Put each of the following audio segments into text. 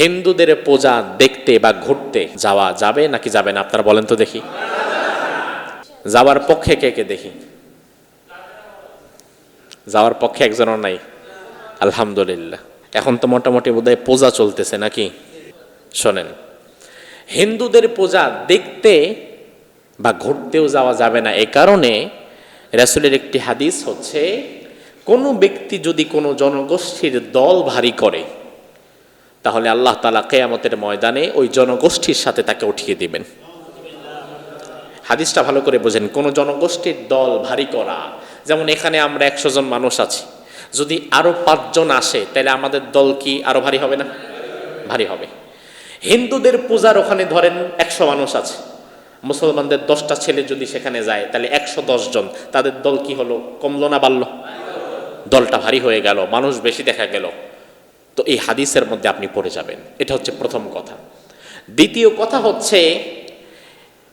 হিন্দুদের পূজা দেখতে বা ঘুরতে যাওয়া যাবে নাকি যাবে না? আপনারা বলেন তো দেখি। যাওয়ার পক্ষে কে কে দেখি? যাওয়ার পক্ষে একজনও নাই। আলহামদুলিল্লাহ। এখন তো মোটামুটি বোধহয় পূজা চলতেছে নাকি? শোনেন, হিন্দুদের পূজা দেখতে বা ঘুরতেও যাওয়া যাবে না। এ কারণে রাসুলের একটি হাদিস হচ্ছে, কোনো ব্যক্তি যদি কোনো জনগোষ্ঠীর দল ভারী করে তাহলে আল্লাহ তালা কেয়ামতের ময়দানে ওই জনগোষ্ঠীর সাথে তাকে উঠিয়ে দিবেন। হাদিসটা ভালো করে বোঝেন, কোন জনগোষ্ঠীর দল ভারী করা, যেমন এখানে আমরা একশো জন মানুষ আছি, যদি আরও পাঁচজন আসে, তাহলে আমাদের দল কি আরও ভারী হবে না? ভারী হবে। হিন্দুদের পূজার ওখানে ধরেন একশো মানুষ আছে, মুসলমানদের দশটা ছেলে যদি সেখানে যায়, তাহলে একশো জন, তাদের দল কি হলো? কমলো না, বাড়লো? দলটা ভারী হয়ে গেল, মানুষ বেশি দেখা গেল। তো এই হাদিসের মধ্যে আপনি পড়ে যাবেন। এটা হচ্ছে প্রথম কথা। দ্বিতীয় কথা হচ্ছে,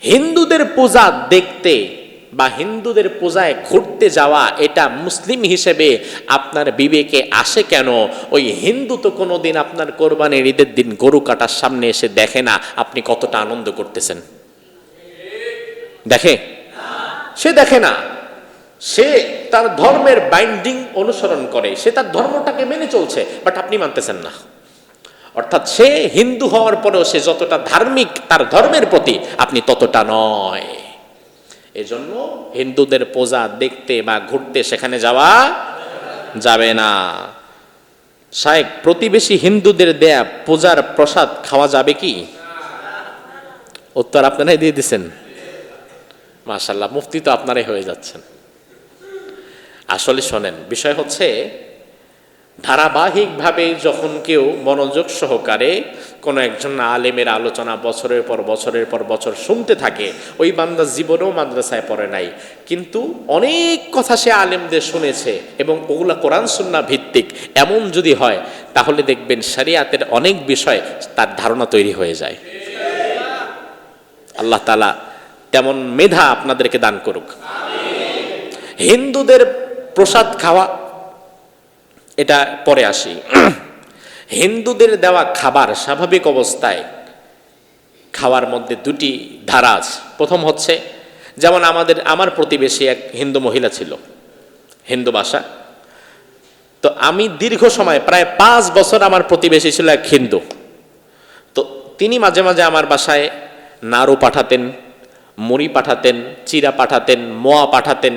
হিন্দুদের পূজা দেখতে বা হিন্দুদের পূজায় ঘুরতে যাওয়া, এটা মুসলিম হিসেবে আপনার বিবেকে আসে কেন? ওই হিন্দু তো কোনোদিন আপনার কোরবানির ঈদের দিন গরু কাটার সামনে এসে দেখে না আপনি কতটা আনন্দ করতেছেন। দেখে? সে দেখে না। সে তার ধর্মের বাইন্ডিং অনুসরণ করে। সে তার ধর্মটাকে মেনে চলছে বাট আপনি মানতেছেন না। অর্থাৎ সে হিন্দু হওয়ার পরেও সে যতটা ধার্মিক তার ধর্মের প্রতি, আপনি ততটা নয়। এজন্য হিন্দুদের পূজা দেখতে বা ঘুরতে সেখানে যাওয়া যাবে না। সাহেব প্রতিবেশী হিন্দুদের দেয়া পূজার প্রসাদ খাওয়া যাবে কি? উত্তর আপনারাই দিয়ে দিচ্ছেন মাশাল্লাহ মুফতি তো আপনারাই হয়ে যাচ্ছেন। আসলে শোনেন, বিষয় হচ্ছে ধারাবাহিকভাবে যখন কেউ মনোযোগ সহকারে কোনো একজন আলেমের আলোচনা বছরের পর বছরের পর বছর শুনতে থাকে, ওই বান্দা জীবনেও মাদ্রাসায় পড়ে নাই। কিন্তু অনেক কথা সে আলেমদের শুনেছে এবং ওগুলা কোরআন সুন্না ভিত্তিক। এমন যদি হয়, তাহলে দেখবেন শরিয়াতের অনেক বিষয় তার ধারণা তৈরি হয়ে যায়। আল্লাহ তালা তেমন মেধা আপনাদেরকে দান করুক। হিন্দুদের প্রসাদ খাওয়া, এটা পরে আসি। হিন্দুদের দেওয়া খাবার স্বাভাবিক অবস্থায় খাওয়ার মধ্যে দুটি ধারা আছে। প্রথম হচ্ছে, যেমন আমাদের, আমার প্রতিবেশী এক হিন্দু মহিলা ছিল, হিন্দু ভাষা। তো আমি দীর্ঘ সময়, প্রায় পাঁচ বছর আমার প্রতিবেশী ছিল এক হিন্দু। তো তিনি মাঝে মাঝে আমার বাসায় নাড়ু পাঠাতেন, মুড়ি পাঠাতেন, চিরা পাঠাতেন, মোয়া পাঠাতেন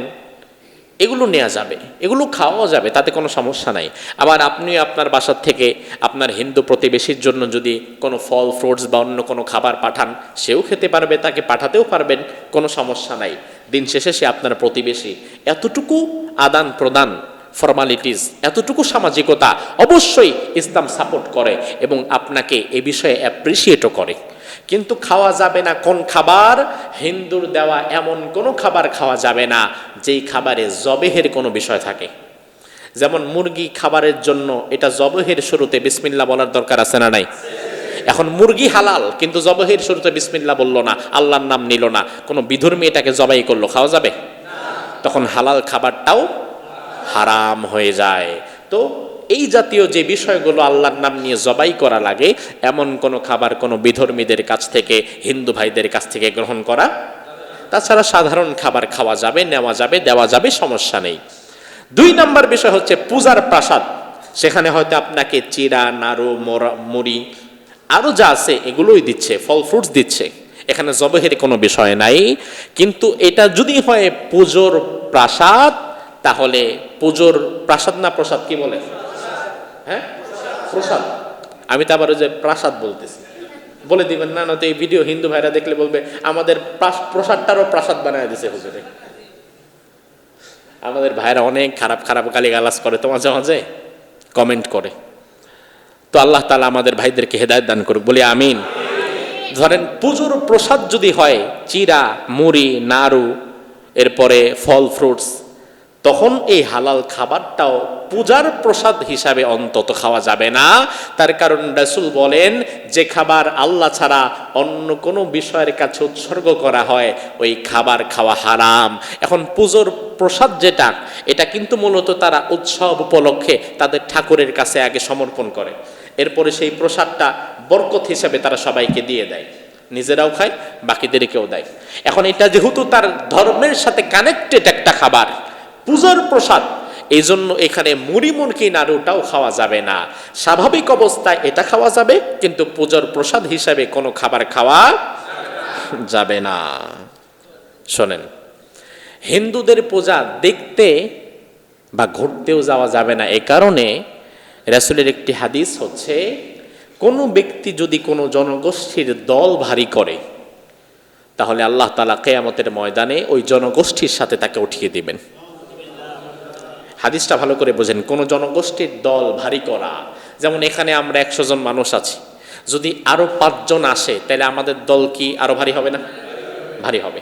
এগুলো নেওয়া যাবে, এগুলো খাওয়াও যাবে, তাতে কোনো সমস্যা নাই। আবার আপনি আপনার বাসার থেকে আপনার হিন্দু প্রতিবেশীর জন্য যদি কোনো ফল, ফ্রুটস বা অন্য কোনো খাবার পাঠান, সেও খেতে পারবে, তাকে পাঠাতেও পারবেন, কোনো সমস্যা নাই। দিন শেষে সে আপনার প্রতিবেশী। এতটুকু আদান প্রদান ফর্মালিটিস এতটুকু সামাজিকতা অবশ্যই ইসলাম সাপোর্ট করে এবং আপনাকে এ বিষয়ে অ্যাপ্রিসিয়েটও করে। কিন্তু খাওয়া যাবে না কোন খাবার? হিন্দুর দেওয়া এমন কোনো খাবার খাওয়া যাবে না, যেই খাবারে জবেহের কোনো বিষয় থাকে। যেমন মুরগি খাবারের জন্য এটা জবহের শুরুতে বিসমিল্লা বলার দরকার আছে না নাই? এখন মুরগি হালাল, কিন্তু জবহের শুরুতে বিসমিল্লা বলল না, আল্লাহর নাম নিল না, কোনো বিধর্মী এটাকে জবাই করল, খাওয়া যাবে? তখন হালাল খাবারটাও হারাম হয়ে যায়। তো এই জাতীয় যে বিষয়গুলো আল্লাহর নাম নিয়ে জবাই করা লাগে, এমন কোনো খাবার কোনো বিধর্মীদের কাছ থেকে, হিন্দু ভাইদের কাছ থেকে গ্রহণ করা? তাছাড়া সাধারণ খাবার খাওয়া যাবে, নেওয়া যাবে, দেওয়া যাবে, সমস্যা নেই। দুই নম্বর বিষয় হচ্ছে পূজার প্রাসাদ। সেখানে হয়তো আপনাকে চিরা নাড়ু মুড়ি আরও যা আছে এগুলোই দিচ্ছে, ফল ফ্রুটস দিচ্ছে। এখানে জবহের কোনো বিষয় নাই। কিন্তু এটা যদি হয় পুজোর প্রাসাদ, তাহলে পুজোর প্রাসাদ না প্রসাদ কি বলে? হ্যাঁ? প্রসাদ। আমি তো আবার ওই যে প্রাসাদ বলতেছি। বলে দিবেন না, নয়তো এই ভিডিও হিন্দু ভাইরা দেখলে বলবে, আমাদের প্রাস- প্রসাদটারও প্রাসাদ বানায় দিছে হুজুরে। আমাদের ভাইরা অনেক খারাপ খারাপ গালি গালিগালাজ করে তো মাঝে মাঝে। কমেন্ট করে। তো আল্লাহ তালা আমাদের ভাইদেরকে হেদায়ত দান করুক। বলি আমিন। ধরেন পুজোর প্রসাদ যদি হয়, চিরা, মুড়ি, নাড়ু, এরপরে ফল, ফ্রুটস তখন এই হালাল খাবারটাও পূজার প্রসাদ হিসাবে অন্তত খাওয়া যাবে না। তার কারণ রাসূল বলেন, যে খাবার আল্লাহ ছাড়া অন্য কোনো বিষয়ের কাছে উৎসর্গ করা হয়, ওই খাবার খাওয়া হারাম। এখন পুজোর প্রসাদ যেটা, এটা কিন্তু মূলত তারা উৎসব উপলক্ষে তাদের ঠাকুরের কাছে আগে সমর্পণ করে। এরপরে সেই প্রসাদটা বরকত হিসাবে তারা সবাইকে দিয়ে দেয়। নিজেরাও খায়, বাকিদেরকেও দেয়। এখন এটা যেহেতু তার ধর্মের সাথে কানেক্টেড একটা খাবার পূজার প্রসাদ। এই জন্য এখানে মুড়ি মুরকি নাড়ুটাও খাওয়া যাবে না। স্বাভাবিক অবস্থায় এটা খাওয়া যাবে, কিন্তু পূজার প্রসাদ হিসাবে কোনো খাবার খাওয়া যাবে না। শোনেন, হিন্দুদের পূজা দেখতে বা ঘুরতেও যাওয়া যাবে না। এ কারণে রাসুলের একটি হাদিস হচ্ছে, কোনো ব্যক্তি যদি কোনো জনগোষ্ঠীর দল ভারী করে, তাহলে আল্লাহ তালা কেয়ামতের ময়দানে ওই জনগোষ্ঠীর সাথে তাকে উঠিয়ে দিবেন। হাদিসটা ভালো করে বোঝেন, কোনো জনগোষ্ঠীর দল ভারী করা, যেমন এখানে আমরা একশো জন মানুষ আছি, যদি আরও পাঁচজন আসে, তাহলে আমাদের দল কি আরও ভারী হবে না? ভারী হবে।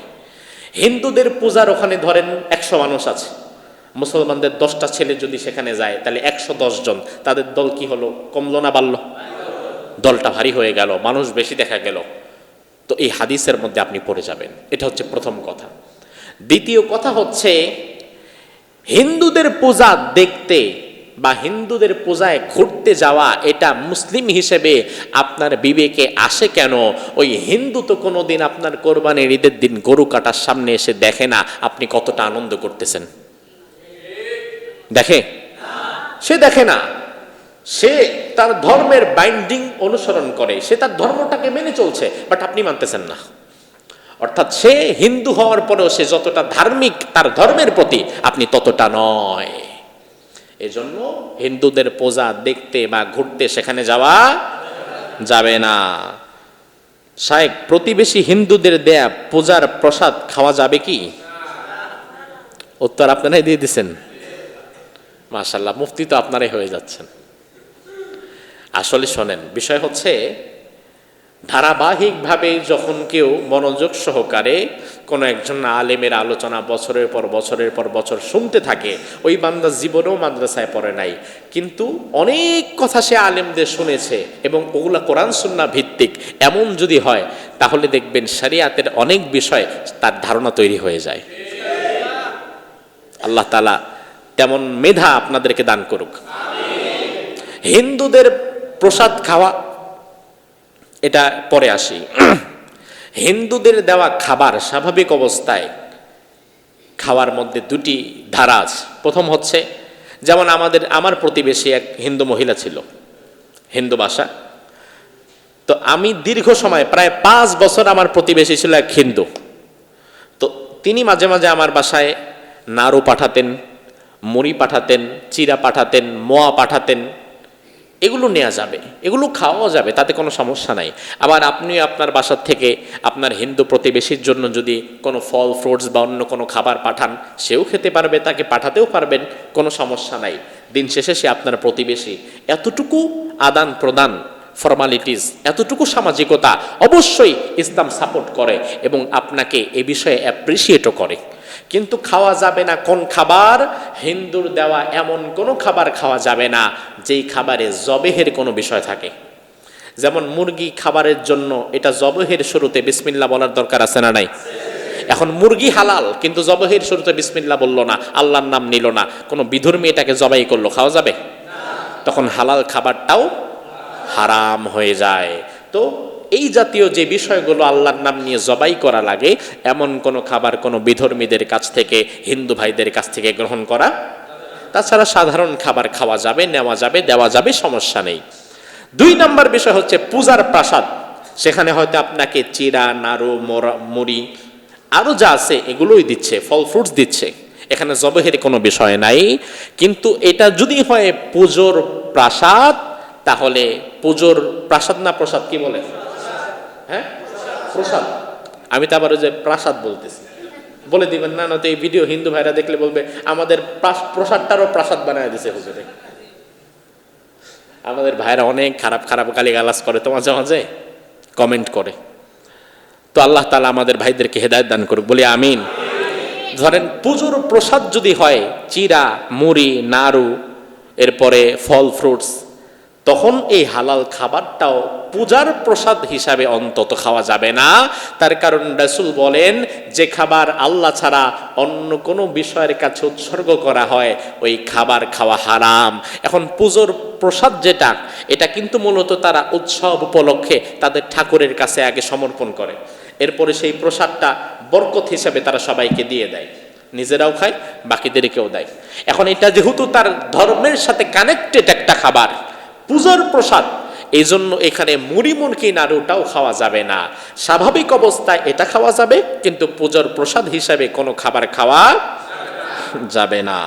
হিন্দুদের পূজার ওখানে ধরেন একশো মানুষ আছে, মুসলমানদের দশটা ছেলে যদি সেখানে যায়, তাহলে একশো জন, তাদের দল কি হলো? কমলো না বাড়লো? দলটা ভারী হয়ে গেল, মানুষ বেশি দেখা গেল। তো এই হাদিসের মধ্যে আপনি পড়ে যাবেন। এটা হচ্ছে প্রথম কথা। দ্বিতীয় কথা হচ্ছে হিন্দুদের পূজা দেখতে বা হিন্দুদের পূজায় ঘুরতে যাওয়া এটা মুসলিম হিসেবে আপনার বিবেকে আসে কেন? ওই হিন্দু তো কোনো দিন আপনার কোরবানির ঈদের দিন গরু কাটার সামনে এসে দেখে না আপনি কতটা আনন্দ করতেছেন। দেখে? সে দেখে না। সে তার ধর্মের বাইন্ডিং অনুসরণ করে। সে তার ধর্মটাকে মেনে চলছে বাট আপনি মানতেছেন না। অর্থাৎ সে হিন্দু হওয়ার পরেও সে যতটা ধার্মিক তার ধর্মের প্রতি, আপনি ততটা নয়। এজন্য হিন্দুদের পূজা দেখতে বা ঘুরতে সেখানে যাওয়া যাবে না। শায়েক, প্রতিবেশী হিন্দুদের দেয়া পূজার প্রসাদ খাওয়া যাবে কি? উত্তর আপনারাই দিয়ে দিচ্ছেন মাশাল্লাহ মুফতি তো আপনারাই হয়ে যাচ্ছেন। আসলে শোনেন, বিষয় হচ্ছে ধারাবাহিকভাবে যখন কেউ মনোযোগ সহকারে কোনো একজন আলেমের আলোচনা বছরের পর বছরের পর বছর শুনতে থাকে, ওই বান্দা জীবনেও মাদ্রাসায় পড়ে নাই। কিন্তু অনেক কথা সে আলেমদের শুনেছে এবং ওগুলা কোরআন সুন্না ভিত্তিক। এমন যদি হয়, তাহলে দেখবেন শরিয়াতের অনেক বিষয় তার ধারণা তৈরি হয়ে যায়। আল্লাহ তালা তেমন মেধা আপনাদেরকে দান করুক। হিন্দুদের প্রসাদ খাওয়া এটা পরে আসি। হিন্দুদের দেওয়া খাবার স্বাভাবিক অবস্থায় খাওয়ার মধ্যে দুটি ধারা আছে। প্রথম হচ্ছে, যেমন আমাদের, আমার প্রতিবেশী এক হিন্দু মহিলা ছিল, হিন্দু ভাষা। তো আমি দীর্ঘ সময়, প্রায় পাঁচ বছর আমার প্রতিবেশী ছিল এক হিন্দু। তো তিনি মাঝে মাঝে আমার বাসায় নাড়ু পাঠাতেন, মুড়ি পাঠাতেন চিরা পাঠাতেন, মোয়া পাঠাতেন। এগুলো নেওয়া যাবে, এগুলো খাওয়াও যাবে, তাতে কোনো সমস্যা নাই। আবার আপনি আপনার বাসার থেকে আপনার হিন্দু প্রতিবেশীর জন্য যদি কোনো ফল, ফ্রুটস বা অন্য কোনো খাবার পাঠান, সেও খেতে পারবে, তাকে পাঠাতেও পারবেন, কোনো সমস্যা নাই। দিন শেষে সে আপনার প্রতিবেশী। এতটুকু আদান প্রদান ফর্মালিটিস এতটুকু সামাজিকতা অবশ্যই ইসলাম সাপোর্ট করে এবং আপনাকে এ বিষয়ে অ্যাপ্রিসিয়েটও করে। কিন্তু খাওয়া যাবে না কোন খাবার? হিন্দুর দেওয়া এমন কোনো খাবার খাওয়া যাবে না, যেই খাবারে জবেহের কোনো বিষয় থাকে। যেমন মুরগি খাবারের জন্য, এটা জবহের শুরুতে বিসমিল্লা বলার দরকার আছে না নাই? এখন মুরগি হালাল, কিন্তু জবহের শুরুতে বিসমিল্লা বলল না, আল্লাহর নাম নিল না। কোনো বিধর্মী এটাকে জবাই করল, খাওয়া যাবে? তখন হালাল খাবারটাও হারাম হয়ে যায়। তো এই জাতীয় যে বিষয়গুলো আল্লাহর নাম নিয়ে জবাই করা লাগে, এমন কোনো খাবার কোনো বিধর্মীদের কাছ থেকে, হিন্দু ভাইদের কাছ থেকে গ্রহণ করা? তাছাড়া সাধারণ খাবার খাওয়া যাবে, নেওয়া যাবে, দেওয়া যাবে, সমস্যা নেই। দুই নম্বর বিষয় হচ্ছে পূজার প্রাসাদ। সেখানে হয়তো আপনাকে চিরা নাড়ু মুড়ি আরও যা আছে এগুলোই দিচ্ছে, ফল ফ্রুটস দিচ্ছে। এখানে জবহের কোনো বিষয় নাই। কিন্তু এটা যদি হয় পুজোর প্রাসাদ, তাহলে পুজোর প্রাসাদ না প্রসাদ কি বলে? হ্যাঁ? প্রসাদ। আমি তো আবার যে প্রাসাদ বলতেছি। বলে দিবেন, না না, তো এই ভিডিও হিন্দু ভাইরা দেখলে বলবে, আমাদের প্রাস- প্রসাদটারও প্রাসাদ বানায় দিছে হুজুরে। আমাদের ভাইরা অনেক খারাপ খারাপ গালি গালাজ করে, তো মাঝে মাঝে কমেন্ট করে। তো আল্লাহ তালা আমাদের ভাইদেরকে হেদায়ত দান করুক। বলি আমিন। ধরেন পুজোর প্রসাদ যদি হয়, চিরা, মুড়ি, নাড়ু, এরপরে ফল ফ্রুটস তখন এই হালাল খাবারটাও পূজার প্রসাদ হিসাবে অন্তত খাওয়া যাবে না। তার কারণ রাসূল বলেন, যে খাবার আল্লাহ ছাড়া অন্য কোনো বিষয়ের কাছে উৎসর্গ করা হয়, ওই খাবার খাওয়া হারাম। এখন পুজোর প্রসাদ যেটা, এটা কিন্তু মূলত তারা উৎসব উপলক্ষে তাদের ঠাকুরের কাছে আগে সমর্পণ করে। এরপরে সেই প্রসাদটা বরকত হিসাবে তারা সবাইকে দিয়ে দেয়। নিজেরাও খায়, বাকিদেরকেও দেয়। এখন এটা যেহেতু তার ধর্মের সাথে কানেক্টেড একটা খাবার পূজার প্রসাদ। এই জন্য এখানে মুড়ি মুরকি নাড়ুটাও খাওয়া যাবে না। স্বাভাবিক অবস্থায় এটা খাওয়া যাবে, কিন্তু পূজার প্রসাদ হিসাবে কোনো খাবার খাওয়া যাবে না।